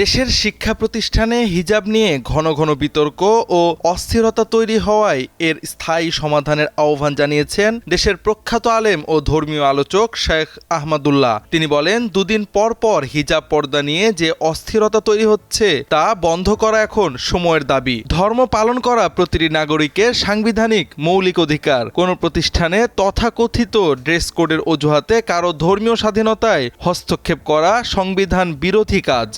দেশের শিক্ষা প্রতিষ্ঠানে হিজাব নিয়ে ঘন ঘন বিতর্ক ও অস্থিরতা তৈরি হওয়ায় এর স্থায়ী সমাধানের আহ্বান জানিয়েছেন দেশের প্রখ্যাত আলেম ও ধর্মীয় আলোচক শেখ আহমদুল্লাহ। তিনি বলেন, দুদিন পর পর হিজাব পর্দা নিয়ে যে অস্থিরতা তৈরি হচ্ছে, তা বন্ধ করা এখন সময়ের দাবি। ধর্ম পালন করা প্রতিটি নাগরিকের সাংবিধানিক মৌলিক অধিকার। কোন প্রতিষ্ঠানে তথাকথিত ড্রেস কোডের অজুহাতে কারও ধর্মীয় স্বাধীনতায় হস্তক্ষেপ করা সংবিধান বিরোধী কাজ।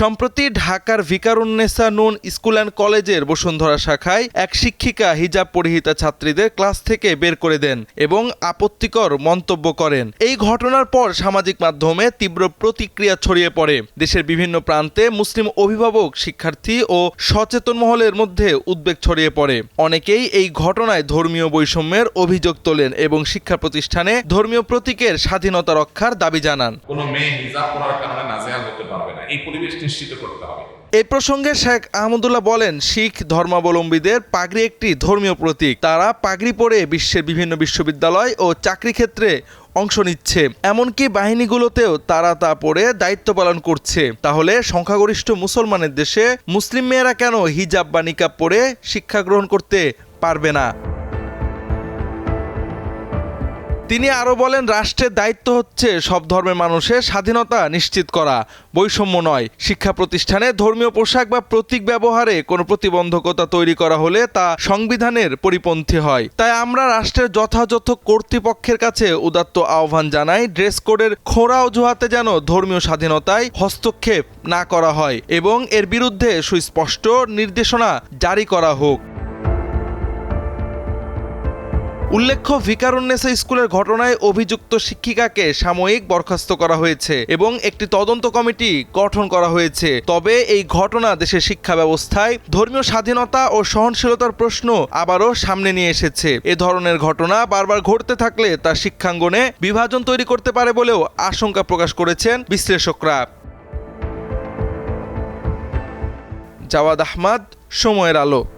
সম্প্রতি ঢাকার ভিকারুন্নেসা নুন স্কুল অ্যান্ড কলেজের বসুন্ধরা শাখায় এক শিক্ষিকা হিজাব পরিহিতা ছাত্রীদের ক্লাস থেকে বের করে দেন এবং আপত্তিকর মন্তব্য করেন। এই ঘটনার পর সামাজিক মাধ্যমে তীব্র প্রতিক্রিয়া ছড়িয়ে পড়ে। দেশের বিভিন্ন প্রান্তে মুসলিম অভিভাবক, শিক্ষার্থী ও সচেতন মহলের মধ্যে উদ্বেগ ছড়িয়ে পড়ে। অনেকেই এই ঘটনায় ধর্মীয় বৈষম্যের অভিযোগ তোলেন এবং শিক্ষা প্রতিষ্ঠানে ধর্মীয় প্রতীকের স্বাধীনতা রক্ষার দাবি জানান। কোনো মেয়ে হিজাব পরার কারণে নাজেহাল হতে পারবে না। এই পরিবেশ নিশ্চিত করতে হবে। এই প্রসঙ্গে শেখ আহমদুল্লাহ বলেন, শিখ ধর্মাবলম্বীদের পাগড়ি একটি ধর্মীয় প্রতীক। তারা পাগড়ি পরে বিশ্বের বিভিন্ন বিশ্ববিদ্যালয় ও চাকরি ক্ষেত্রে অংশ নিচ্ছে। এমনকি বাহিনীগুলোতেও তারা তা পরে দায়িত্ব পালন করছে। তাহলে সংখ্যাগরিষ্ঠ মুসলমানের দেশে মুসলিম মেয়েরা কেন হিজাব বা নিকাব পরে শিক্ষা গ্রহণ করতে পারবে না? তিনি আরও বলেন, রাষ্ট্রের দায়িত্ব হচ্ছে সব ধর্মের মানুষের স্বাধীনতা নিশ্চিত করা। বৈষম্য নয়। শিক্ষা প্রতিষ্ঠানে ধর্মীয় পোশাক বা প্রতীক ব্যবহারে কোনো প্রতিবন্ধকতা তৈরি করা হলে তা সংবিধানের পরিপন্থী হয়। তাই আমরা রাষ্ট্রের যথাযথ কর্তৃপক্ষের কাছে উদাত্ত আহ্বান জানাই, ড্রেস কোডের খোঁড়া অজুহাতে যেন ধর্মীয় স্বাধীনতায় হস্তক্ষেপ না করা হয় এবং এর বিরুদ্ধে সুস্পষ্ট নির্দেশনা জারি করা হোক। উল্লেখ্য ভিকারুন্নেসা স্কুলের ঘটনায় অভিযুক্ত শিক্ষিকাকে সাময়িক বরখাস্ত করা হয়েছে এবং একটি তদন্ত কমিটি গঠন করা হয়েছে। তবে এই ঘটনা দেশের শিক্ষা ব্যবস্থায় ধর্মীয় স্বাধীনতা ও সহনশীলতার প্রশ্ন আবারও সামনে নিয়ে এসেছে। এ ধরনের ঘটনা বারবার ঘটতে থাকলে তা শিক্ষাঙ্গনে বিভাজন তৈরি করতে পারে বলেও আশঙ্কা প্রকাশ করেছেন বিশ্লেষকরা। জাওয়াদ আহমদ, সময়ের আলো।